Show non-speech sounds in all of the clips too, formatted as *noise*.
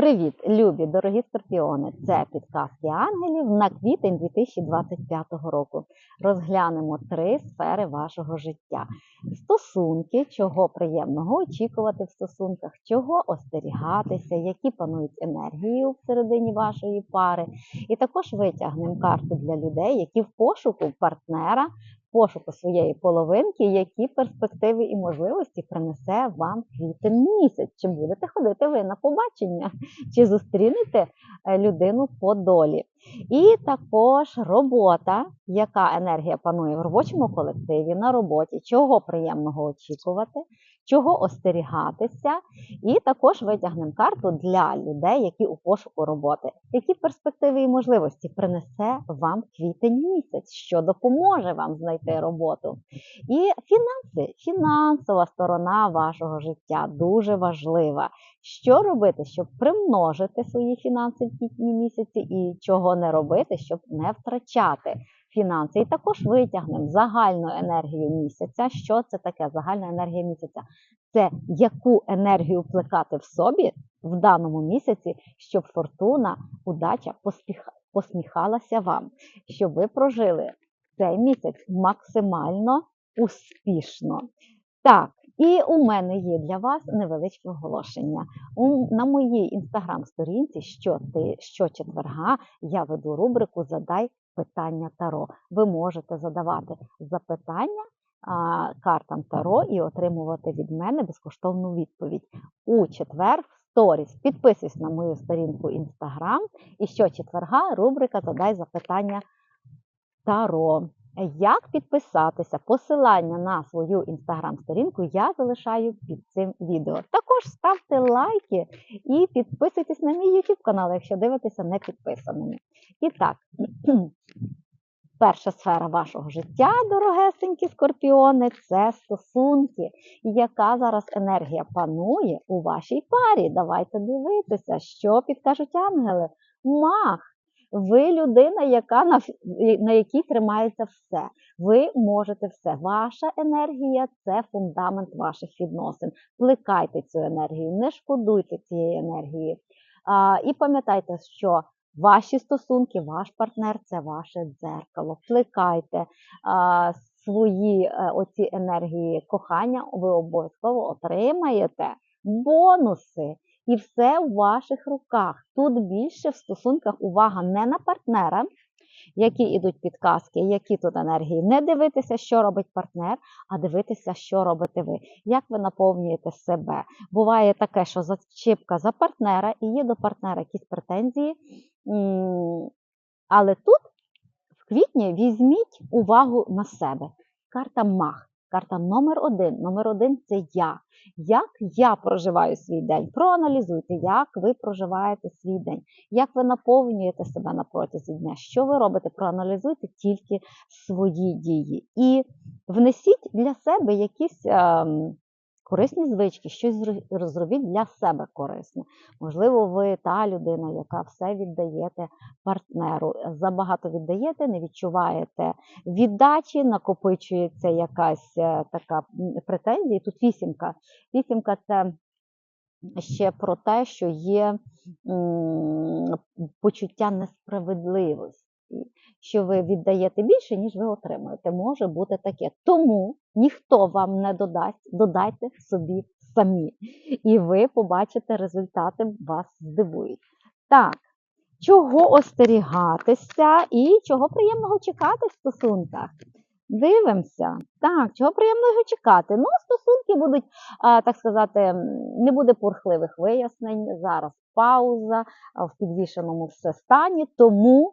Привіт, любі, дорогі скорпіони! Це підказки ангелів на квітень 2025 року. Розглянемо три сфери вашого життя: стосунки, чого приємного очікувати в стосунках, чого остерігатися, які панують енергії у середині вашої пари. І також витягнемо карту для людей, які в пошуку партнера. Пошуку своєї половинки, які перспективи і можливості принесе вам квітень місяць. Чи будете ходити ви на побачення? чи зустрінете е, людину по долі. І також робота, яка енергія панує в робочому колективі, на роботі, чого приємного очікувати, чого остерігатися, і також витягнемо карту для людей, які у пошуку роботи, які перспективи і можливості принесе вам квітень місяць, що допоможе вам знайти роботу. І фінанси, фінансова сторона вашого життя дуже важлива. Що робити, щоб примножити свої фінанси в квітні місяці, і чого не робити, щоб не втрачати фінанси? І також витягнемо загальну енергію місяця. Що це таке? Загальна енергія місяця? Це яку енергію плекати в собі в даному місяці, щоб фортуна, удача посміхалася вам, щоб ви прожили цей місяць максимально успішно. Так, і у мене є для вас невеличке оголошення. У, на моїй інстаграм-сторінці щочетверга я веду рубрику Задай питання Таро. Ви можете задавати запитання а, картам Таро і отримувати від мене безкоштовну відповідь. У четвер в сторіс. Підписуйся на мою сторінку інстаграм. І щочетверга рубрика Задай запитання Таро. Як підписатися? Посилання на свою інстаграм-сторінку я залишаю під цим відео. Також ставте лайки і підписуйтесь на мій YouTube канал, якщо дивитеся не підписаними. І так, *clears throat* перша сфера вашого життя, дорогесенькі скорпіони, це стосунки. Яка зараз енергія панує у вашій парі? Давайте дивитися, що підкажуть ангели. Мах! Ви людина, яка на на якій тримається все. Ви можете все. Ваша енергія це фундамент ваших відносин. Плекайте цю енергію, не шкодуйте цієї енергії. А, І пам'ятайте, що ваші стосунки, ваш партнер це ваше дзеркало. Плекайте а, свої а, е, оці енергії кохання, ви обов'язково отримаєте бонуси. І все в ваших руках. Тут більше в стосунках увага не на партнера, які йдуть підказки, які тут енергії. Не дивитися, що робить партнер, а дивитися, що робите ви. Як ви наповнюєте себе. Буває таке, що зачіпка за партнера і є до партнера якісь претензії. Але тут, в квітні, візьміть увагу на себе. Карта Мах. Карта номер один. Номер один це я. Як я проживаю свій день? Проаналізуйте, як ви проживаєте свій день, як ви наповнюєте себе на протязі дня, що ви робите, проаналізуйте тільки свої дії. І внесіть для себе якісь ем, корисні звички, щось зробіть для себе корисне. Можливо, ви та людина, яка все віддаєте партнеру. Забагато віддаєте, не відчуваєте віддачі, накопичується якась е, така претензія. Тут вісімка. Вісімка це ще про те, що є почуття несправедливості що ви віддаєте більше, ніж ви отримуєте. Може бути таке. Тому ніхто вам не додасть, додайте собі самі. І ви побачите результати, вас здивують. Так, чого остерігатися і чого приємного чекати в стосунках? Дивимося. Так, чого приємного чекати? Ну, стосунки будуть, так сказати, не буде бурхливих вияснень. Зараз пауза в підвішеному все стані, тому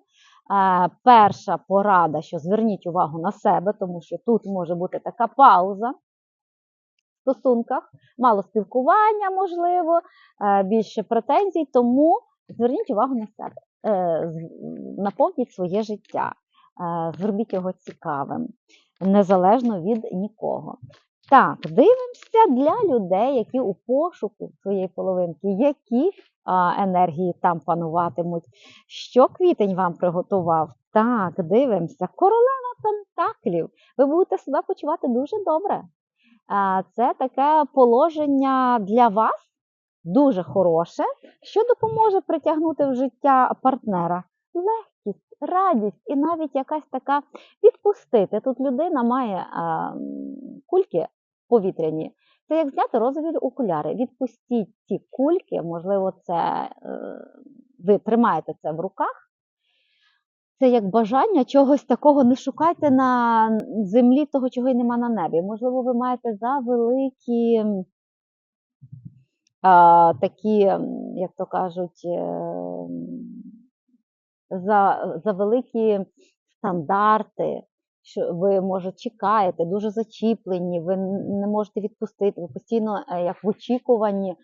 перша порада, що зверніть увагу на себе, тому що тут може бути така пауза в стосунках, мало спілкування, можливо, е, більше претензій, тому зверніть увагу на себе, е, наповніть своє життя, е, зробіть його цікавим, незалежно від нікого. Так, дивимося для людей, які у пошуку своєї половинки, які а, енергії там пануватимуть. Що квітень вам приготував? Так, дивимося. Королева Пентаклів. Ви будете себе почувати дуже добре. А, Це таке положення для вас. дуже хороше, що допоможе притягнути в життя партнера. Легкість, радість і навіть якась така відпустити. Тут людина має а, кульки повітряні. Це як зняти розові окуляри. Відпустіть ці кульки, можливо, це е, ви тримаєте це в руках. Це як бажання чогось такого не шукайте на землі того, чого й нема на небі. Можливо, ви маєте за великі а, такі, як то кажуть, е, за, за великі стандарти, що ви, може, чекаєте, дуже зачіплені, ви не можете відпустити, ви постійно е, як в очікуванні,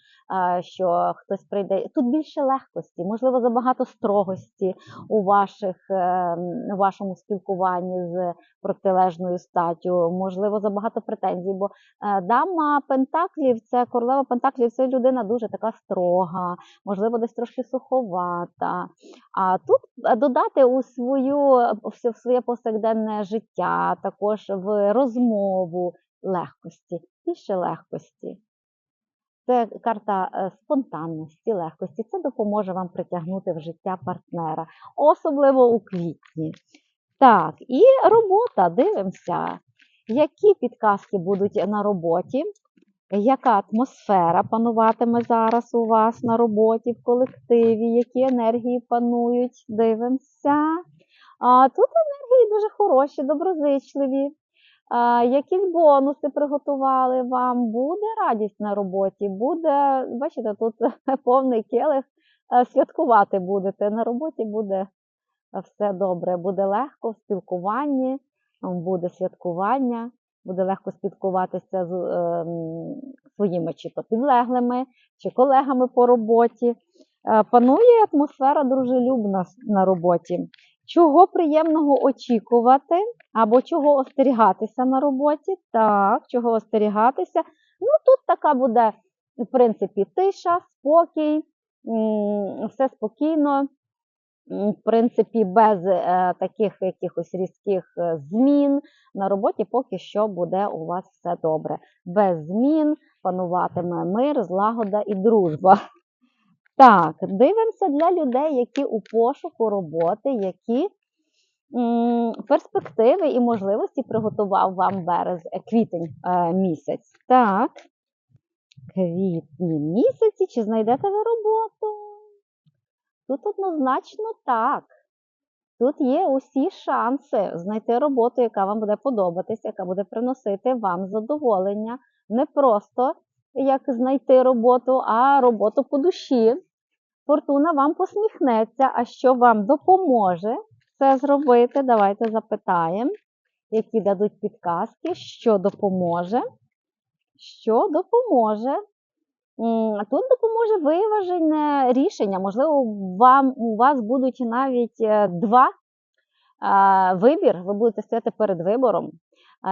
що хтось прийде. Тут більше легкості, можливо, забагато строгості у ваших, е, у вашому спілкуванні з протилежною статтю, можливо, забагато претензій, бо е, дама Пентаклів, це королева Пентаклів, це людина дуже така строга, можливо, десь трошки суховата. А тут е, додати у свою в своє повсякденне життя, також в розмову легкості, більше легкості. Це карта е, спонтанності, легкості. Це допоможе вам притягнути в життя партнера, особливо у квітні. Так, і робота. Дивимося, які підказки будуть на роботі, яка атмосфера пануватиме зараз у вас на роботі, в колективі, які енергії панують. Дивимося. А, тут енергії дуже хороші, доброзичливі. Якісь бонуси приготували вам, буде радість на роботі, буде, бачите, тут *laughs* повний келих, е, святкувати будете. На роботі буде все добре, буде легко в спілкуванні, буде святкування, буде легко спілкуватися з ем, своїми чи то підлеглими, чи колегами по роботі. Е, Панує атмосфера дружелюбна на роботі. Чого приємного очікувати або чого остерігатися на роботі? Так, чого остерігатися? Ну, тут така буде, в принципі, тиша, спокій, все спокійно, в принципі, без е, таких якихось різких е, змін. На роботі поки що буде у вас все добре. Без змін пануватиме мир, злагода і дружба. Так, дивимося для людей, які у пошуку роботи, які перспективи і можливості приготував вам берез, е, квітень е, місяць. Так, квітні місяці, чи знайдете ви роботу? Тут однозначно так. Тут є усі шанси знайти роботу, яка вам буде подобатися, яка буде приносити вам задоволення. Не просто як знайти роботу, а роботу по душі. Фортуна вам посміхнеться, а що вам допоможе це зробити? Давайте запитаємо, які дадуть підказки, що допоможе. Що допоможе? Тут допоможе виважене рішення. Можливо, вам, у вас будуть навіть е, два вибір. Ви будете стояти перед вибором,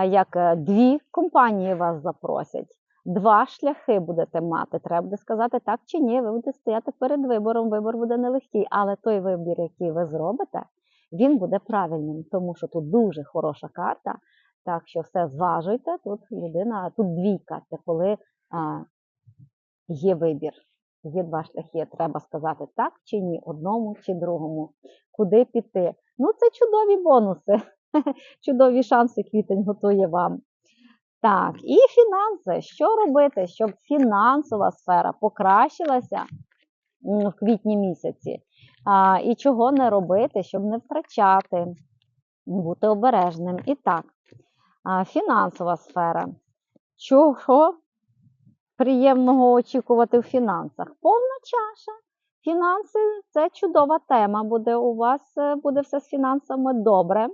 як е, дві компанії вас запросять. Два шляхи будете мати. Треба буде сказати так чи ні. Ви будете стояти перед вибором. Вибор буде нелегкий, але той вибір, який ви зробите, він буде правильним, тому що тут дуже хороша карта. Так що все зважуйте. Тут людина, тут двійка. Це коли а, є вибір. Є два шляхи. Треба сказати так чи ні, одному чи другому. Куди піти? Ну, це чудові бонуси, *laughs* чудові шанси квітень готує вам. Так, і фінанси. Що робити, щоб фінансова сфера покращилася в квітні місяці? А, і чого не робити, щоб не втрачати, бути обережним. І так, а, фінансова сфера. Чого приємного очікувати в фінансах? Повна чаша. Фінанси це чудова тема. Буде у вас е, буде все з фінансами добре.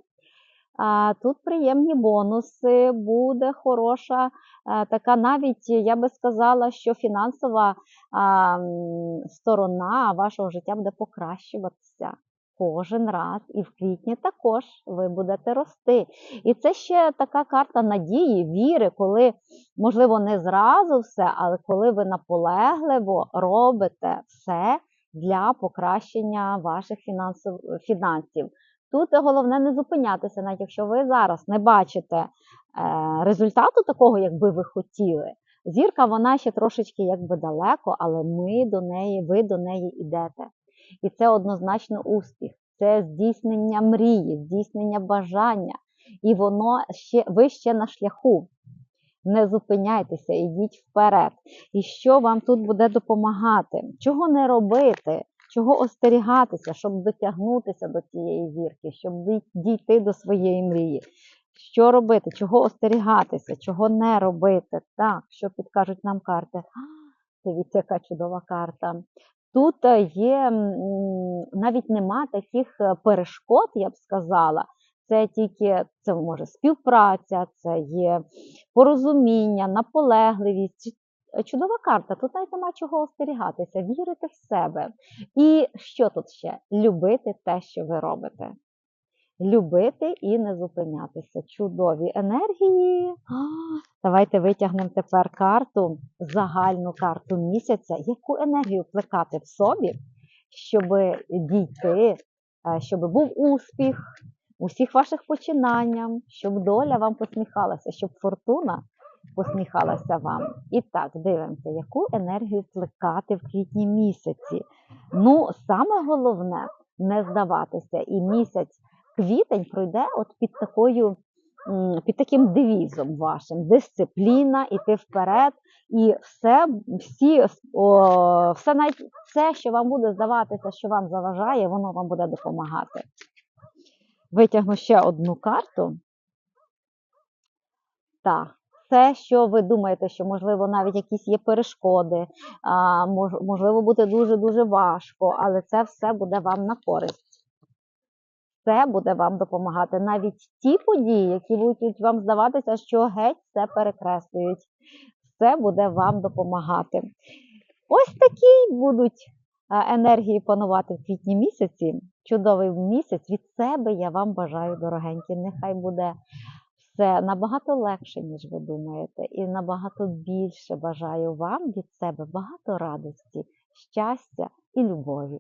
Тут приємні бонуси, буде хороша така, навіть я би сказала, що фінансова сторона вашого життя буде покращуватися кожен раз, і в квітні також ви будете рости. І це ще така карта надії, віри, коли, можливо, не зразу все, але коли ви наполегливо робите все для покращення ваших фінансів. Тут головне не зупинятися, навіть якщо ви зараз не бачите е, результату такого, як би ви хотіли. Зірка, вона ще трошечки якби далеко, але ми до неї, ви до неї йдете. І це однозначно успіх, це здійснення мрії, здійснення бажання. І воно ще ви ще на шляху. Не зупиняйтеся, ідіть вперед. І що вам тут буде допомагати? Чого не робити? Чого остерігатися, щоб дотягнутися до цієї зірки, щоб дійти до своєї мрії? Що робити? Чого остерігатися? Чого не робити? Так, що підкажуть нам карти? Дивіться, яка чудова карта. Тут е, є навіть нема таких е, перешкод, я б сказала. Це тільки це може співпраця, це є порозуміння, наполегливість. Е, Чудова карта, тут навіть нема чого остерігатися, вірити в себе. І що тут ще? Любити те, що ви робите. Любити і не зупинятися. Чудові енергії. Давайте витягнемо тепер карту, загальну карту місяця. Яку енергію плекати в собі, щоб дійти, е, щоб був успіх у всіх ваших починаннях, щоб доля вам посміхалася, щоб фортуна посміхалася вам. І так, дивимося, яку енергію плекати в квітні місяці. Ну, саме головне не здаватися. І місяць квітень пройде от під такою. Під таким девізом вашим дисципліна, іти вперед, і все, всі, о, все навіть це, що вам буде здаватися, що вам заважає, воно вам буде допомагати. Витягну ще одну карту. Так, все, що ви думаєте, що можливо навіть якісь є перешкоди, можливо, буде дуже-дуже важко, але це все буде вам на користь. Це буде вам допомагати. Навіть ті події, які будуть вам здаватися, що геть все перекреслюють, все буде вам допомагати. Ось такі будуть енергії панувати в квітні місяці. Чудовий місяць від себе я вам бажаю, дорогенькі. Нехай буде все набагато легше, ніж ви думаєте, і набагато більше бажаю вам від себе багато радості, щастя і любові.